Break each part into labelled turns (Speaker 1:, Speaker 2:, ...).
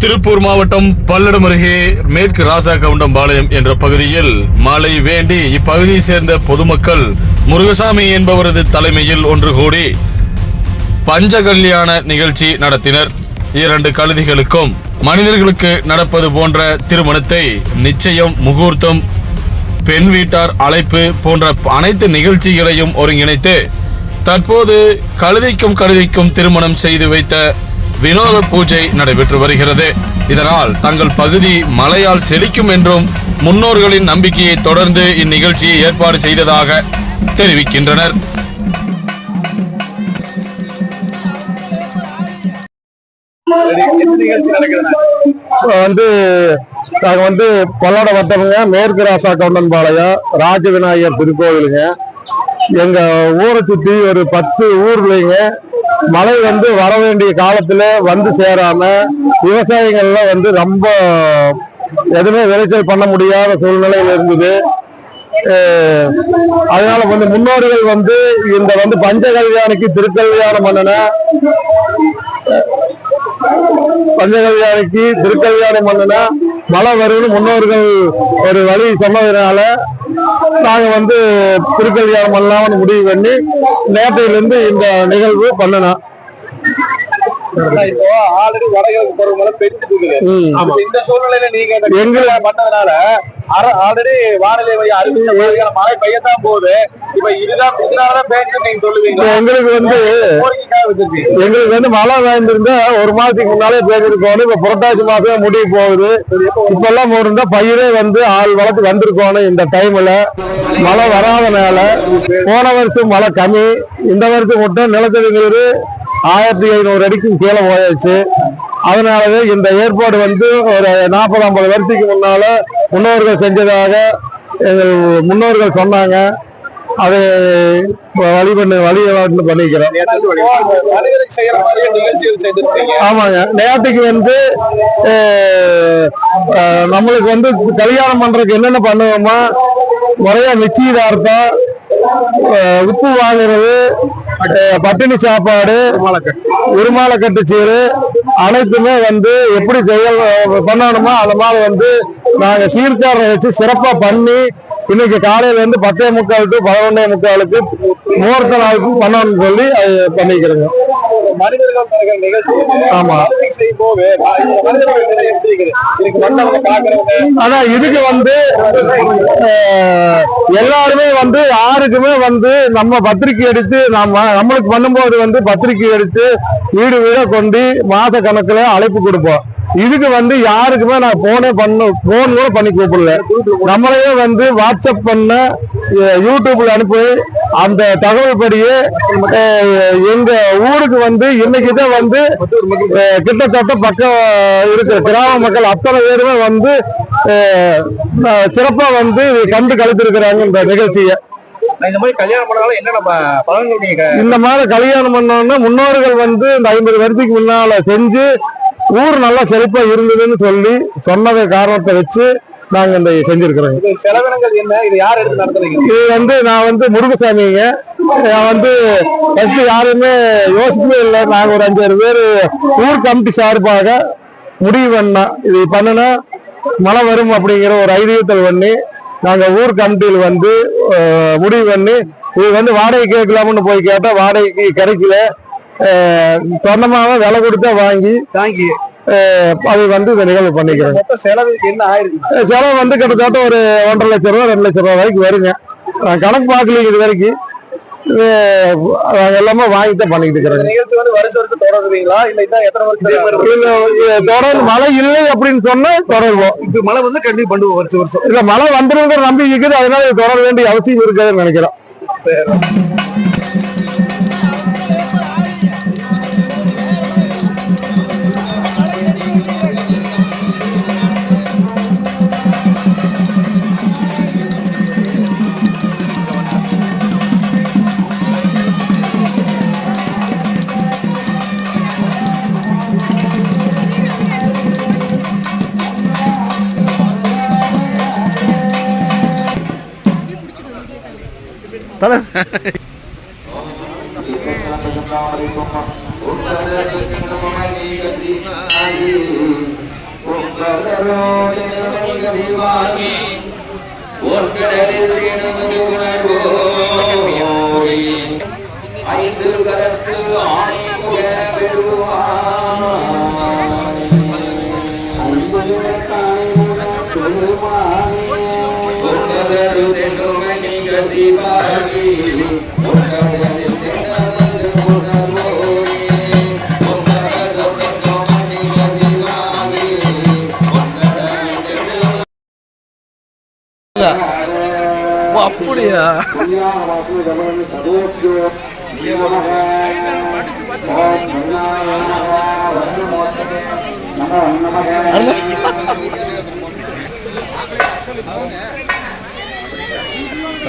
Speaker 1: திருப்பூர் மாவட்டம் பல்லடம் அருகே மேற்கு ராசா கவுண்டம்பாளையம் என்ற பகுதியில் மழை வேண்டி இப்பகுதியை சேர்ந்த பொதுமக்கள் முருகசாமி என்பவரது தலைமையில் ஒன்று கூடி பஞ்சகல்யாண நிகழ்ச்சி நடத்தினர். இரண்டு கழுதிகளுக்கும் மனிதர்களுக்கு நடப்பது போன்ற திருமணத்தை நிச்சயம் முகூர்த்தம் பெண் வீட்டார் அழைப்பு போன்ற அனைத்து நிகழ்ச்சிகளையும் ஒருங்கிணைத்து தற்போது கழுதைக்கும் கழுதைக்கும் திருமணம் செய்து வைத்த வினோத பூஜை நடைபெற்று வருகிறது. இதனால் தங்கள் பகுதி மழையால் செழிக்கும் என்றும் முன்னோர்களின் நம்பிக்கையை தொடர்ந்து இந்நிகழ்ச்சியை ஏற்பாடு செய்ததாக தெரிவிக்கின்றனர்.
Speaker 2: வந்து நாங்கள் வந்து பல்லட வட்டமுங்க மேற்கு ராசா கவுண்டன்பாளையம் ராஜ விநாயகர் திருக்கோவிலுங்க. எங்கள் ஊரை சுற்றி ஒரு பத்து ஊர்லைங்க மழை வந்து வர வேண்டிய காலத்துல வந்து சேராம விவசாயிகள்லாம் வந்து ரொம்ப எதுவுமே விளைச்சல் பண்ண முடியாத சூழ்நிலையில் இருந்தது. அதனால வந்து முன்னோடிகள் வந்து இந்த வந்து பஞ்ச கல்யாணிக்கு திருக்கல்யாணம் பண்ணன பஞ்சகல்யாணிக்கு திருக்கல்யாணம் பண்ணுனா மழை வரும்னு முன்னோர்கள் ஒரு வழி சொன்னதுனால நாங்க வந்து திருக்கல்யாணம் பண்ணலாம்னு முடிவு பண்ணி நேற்றையிலிருந்து இந்த நிகழ்வு பண்ணணும்
Speaker 3: இப்போ ஆல்ரெடி வடகிழக்கு பருவமழை பெஞ்சிட்டு இருக்குது
Speaker 2: ம்.
Speaker 3: அப்ப இந்த சூழ்நிலையில நீங்க இந்த
Speaker 2: எங்களுக்கு-
Speaker 3: எங்களுக்கு பண்ணதுனால ஆல்ரெடி வானிலை மையம் அறிவிச்ச மாதிரியான மழை பெய்யத்தான் போகுது. இப்ப இதுதான் இதனாலதான் பேஞ்சு நீங்க சொல்லுவீங்க
Speaker 2: எங்களுக்கு வந்து எங்களுக்கு வந்து மழை வாய்ந்திருந்தா ஒரு மாசத்துக்கு முன்னாலே பேசிருக்கோம் இப்ப புரட்டாசி மாசம் முடிவு போகுது. இப்ப எல்லாம் இருந்தா பயிரே வந்து ஆள் வளர்த்து வந்திருக்கோம் இந்த டைம்ல மழை வராதனால போன வருஷம் மழை கம்மி. இந்த வருஷம் மட்டும் நிலத்தடி நீர் ஆயிரத்தி ஐநூறு அடிக்கும் கீழே போயாச்சு. அதனாலவே இந்த ஏற்பாடு வந்து ஒரு நாற்பது ஐம்பது வருஷத்துக்கு முன்னால முன்னோர்கள் செஞ்சதாக எங்கள் முன்னோர்கள் சொன்னாங்க. அதை வழி பண்ண வழி பண்ணிக்கிறோம். ஆமாங்க. நேற்றுக்கு வந்து நம்மளுக்கு வந்து கல்யாணம் பண்றதுக்கு என்னென்ன பண்ணுவோமா? முறையா நிச்சயதார்த்தம் உப்பு வாங்குறது பட்டினி சாப்பாடு உருமாலை கட்டு சீரு அனைத்துமே வந்து எப்படி செய்ய பண்ணணுமோ அது மாதிரி வந்து நாங்கள் சீர்காரரை வச்சு சிறப்பாக பண்ணி இன்னைக்கு காலையில இருந்து பத்தே முக்கால் டு பதினொன்னே முக்காலுக்கு முகூர்த்த நாளுக்கு பண்ணணும்னு சொல்லி அது பண்ணிக்கிறோங்க.
Speaker 3: மனிதர்கள் நிகழ்ச்சி
Speaker 2: ஆமா.
Speaker 3: இருக்குது? இதுக்கு
Speaker 2: வந்து எல்லாருமே வந்து யாருக்குமே வந்து நம்ம பத்திரிக்கை எடுத்து நம்ம நம்மளுக்கு பண்ணும்போது வந்து பத்திரிக்கை எடுத்து வீடு வீடா கொண்டு மாச கணக்குல அழைப்பு கொடுப்போம். இதுக்கு வந்து யாருக்குமே நான் போனே பண்ண போன் கூட பண்ணி கூப்பிடல. நம்மளையே வந்து வாட்ஸ்அப் பண்ண யூடியூப்ல அனுப்பி அந்த தகவல் படியே எங்க ஊருக்கு வந்து இன்னைக்கு தான் வந்து கிட்டத்தட்ட பக்கம் இருக்கிற கிராம மக்கள் அத்தனை பேருமே வந்து சிறப்பா வந்து கண்டு கழித்திருக்கிறாங்க இந்த நிகழ்ச்சியை.
Speaker 3: இந்த மாதிரி கல்யாணம் பண்ணாலும் என்னென்ன ப- பலன்கள் நீங்க
Speaker 2: இந்த மாதிரி கல்யாணம் பண்ணோம்னா முன்னோர்கள் வந்து இந்த ஐம்பது வருஷத்துக்கு முன்னால செஞ்சு ஊர் நல்லா செழிப்பா இருந்ததுன்னு சொல்லி சொன்னதை காரணத்தை வச்சு நாங்க இந்த செஞ்சிருக்கிறோங்க
Speaker 3: இது
Speaker 2: வந்து நான் வந்து முருகசாமிங்க. நான் வந்து ஃபர்ஸ்ட் யாருமே யோசிக்கவே இல்லை. நாங்க ஒரு அஞ்சாறு பேர் ஊர் கமிட்டி சார்பாக முடிவு பண்ணோம் இது பண்ணுனா மழை வரும் அப்படிங்கிற ஒரு ஐதீகத்தில் பண்ணி நாங்க ஊர் கமிட்டியில் வந்து முடிவு பண்ணி இது வந்து வாடகை கேட்கலாம்னு போய் கேட்டா வாடகைக்கு கிடைக்கல. சொந்தமாக விலை கொடுத்தா வாங்கி அஹ், அது வந்து இந்த நிகழ்வு பண்ணிக்கிறோம்
Speaker 3: மொத்த செலவு என்ன ஆயிருக்கு?
Speaker 2: செலவு வந்து கிட்டத்தட்ட ஒரு ஒன்றரை லட்சம் ரூபா ரெண்டு லட்சம் ரூபா வரைக்கும் வருங்க. நான் கணக்கு பார்க்கலீங்க இது வரைக்கும். எல்லாமே வாங்கி தான் பண்ணிக்கிட்டு
Speaker 3: இந்த
Speaker 2: இருக்கிறோங்க. தொடர்ந்து மழை இல்லை அப்படின்னு சொன்னா தொடருவோம்.
Speaker 3: இப்ப மழை வந்து கண்டிப்பா பண்ணுவோம் வருஷம் வருஷம்.
Speaker 2: இல்ல மழை வந்துருங்கிற நம்பிக்கை இருக்குது. அதனால தொடர வேண்டிய அவசியம் இருக்காதுன்னு நினைக்கிறோம்
Speaker 1: தலை.
Speaker 4: ஐந்து கரத்து ஆணை பெறுவார்.
Speaker 3: அப்படியா
Speaker 4: ஒரு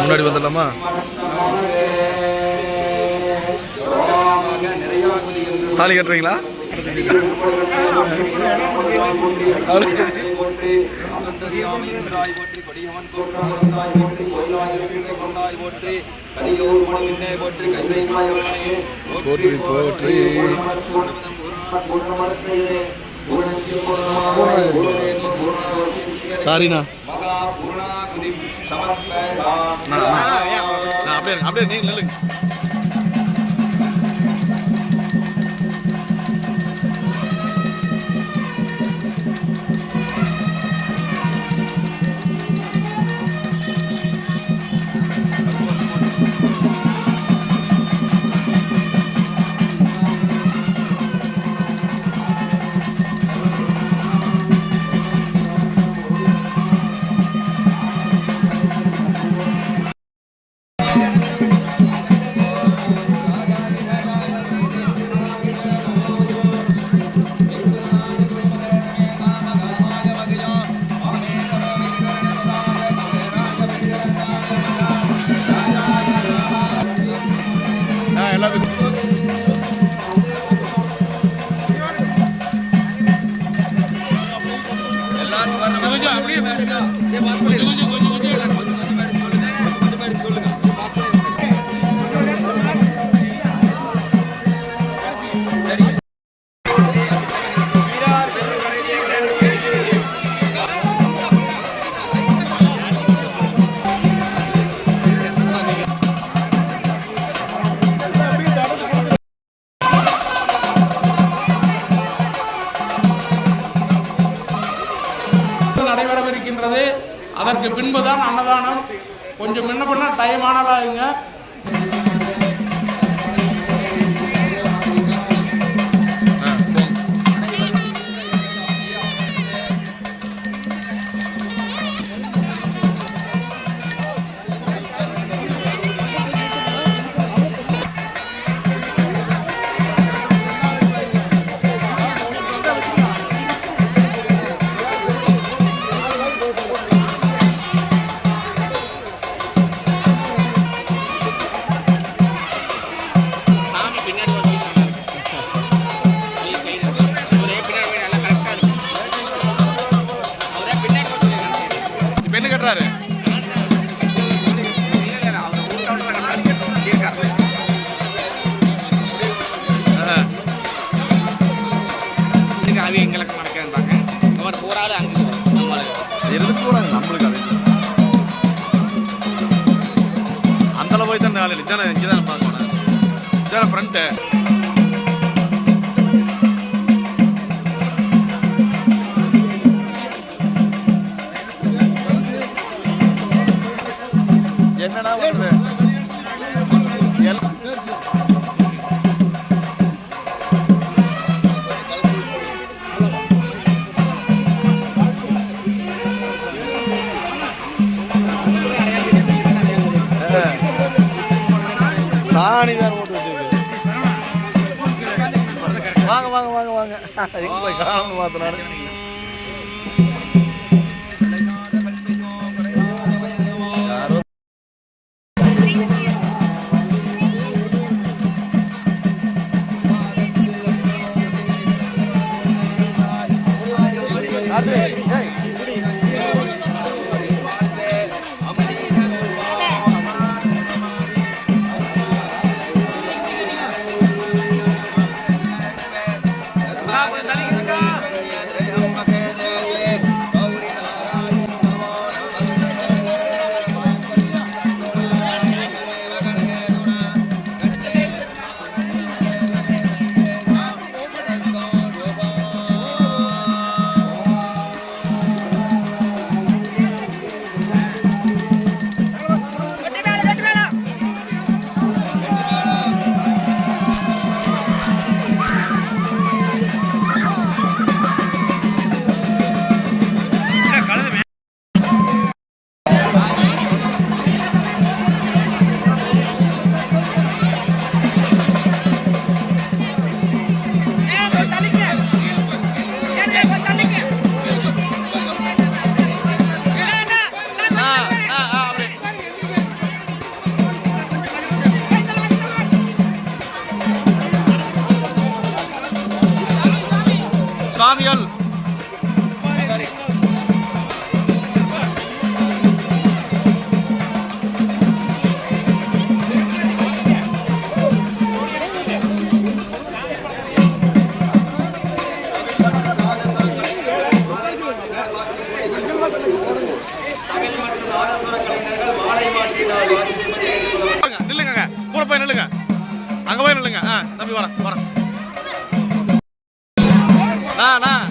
Speaker 3: முன்னாடி வந்துடலாமா? தாலி கட்டுறீங்களா? போற்றி போற்றி. சாரிண்ணா. நான் அப்படியே அப்படியே நீ நில்லுங்க.
Speaker 5: அதற்கு பின்புதான் அன்னதானம். கொஞ்சம் முன்ன பண்ணால் டைம் ஆனலாகுங்க அது எங்களுக்கு நடக்கிறாங்க அவர் போராடு அங்கே
Speaker 3: எதுக்கு போறாங்க? நம்மளுக்கு அது. அந்தளவு போய் தான் ஆள் இதானே இங்கே தானே பார்க்கணும். இதான ஃப்ரண்ட்டு
Speaker 4: வாங்க வாங்க வாங்க எங்க போய் காணணும் நில்லுங்க கூட போய் நில்லுங்க. அங்கே போய் நில்லுங்க. ஆ தம்பி வரேன் வரேன் நான் நான்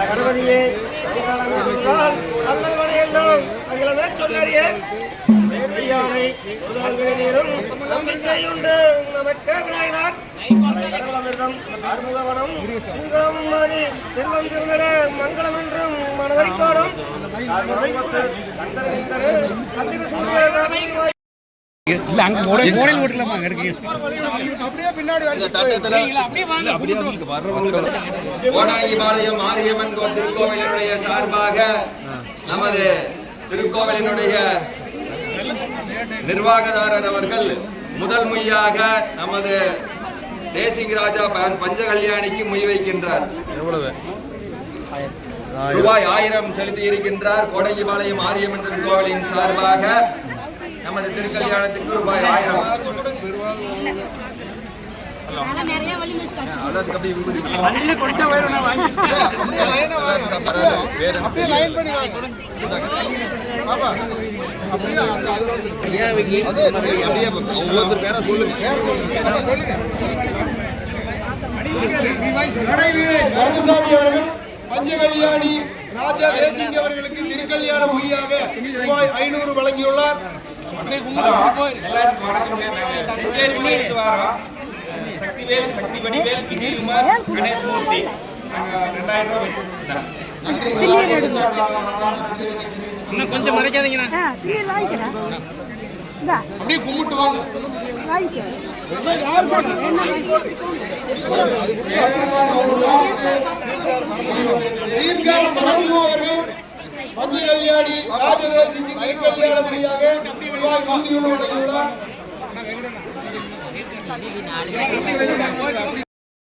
Speaker 6: கணபதியே அல்லல் அகிலமே சொல்லாரியே வேர்வையானை நீரும் நம்பிக்கையுண்டு. நமக்கு விநாயகனார் அறுமுகவனம் மங்களம் மாறி செல்வம் திருநட மங்களம் என்றும் மனவரிக்கோடும் சந்திர சூரிய
Speaker 7: அப்படியே வாங்க
Speaker 3: கோடாங்கிபாளையம் மாரியம்மன் கோ- திருக்கோவிலினுடைய சார்பாக நமது திருக்கோவிலினுடைய நிர்வாகதாரர் அவர்கள் முதல் முறையாக நமது தேசிங் ராஜா பஞ்ச கல்யாணிக்கு முய் வைக்கின்றார்.
Speaker 4: எவ்வளவு? ரூபாய் ஆயிரம் செலுத்தி இருக்கின்றார். கோடங்கிபாளையம் ஆரியமன்றன் கோவிலின் சார்பாக நமது திருக்கல்யாணத்துக்கு ரூபாய் ஆயிரம். வேற ஒவ்வொருத்தர் பேரை சொல்லுங்க.
Speaker 8: கருமசாமி அவர்கள் பஞ்சகல்யாணி ராஜா தேசிங்க அவர்களுக்கு திருக்கல்யாண மொழியாக ரூபாய் ஐநூறு வழங்கியுள்ளார்.
Speaker 4: சக்திவேல் சக்தி வடிவேல் விஜயகுமார் கணேசமூர்த்தி நாங்க ரெண்டாயிரம் ரூபாய்
Speaker 9: இன்னும் கொஞ்சம் மறைக்காதீங்கண்ணா.
Speaker 10: திடீர் வாங்கிக்கடா. இந்தா.
Speaker 9: அப்படியே கும்பிட்டு வாங்க.
Speaker 10: வாங்கிக்க. என்ன
Speaker 8: சீர்காழ் பரமசிவம் அவர்கள் பஞ்சகல்யாணி ராஜதேசிக்கு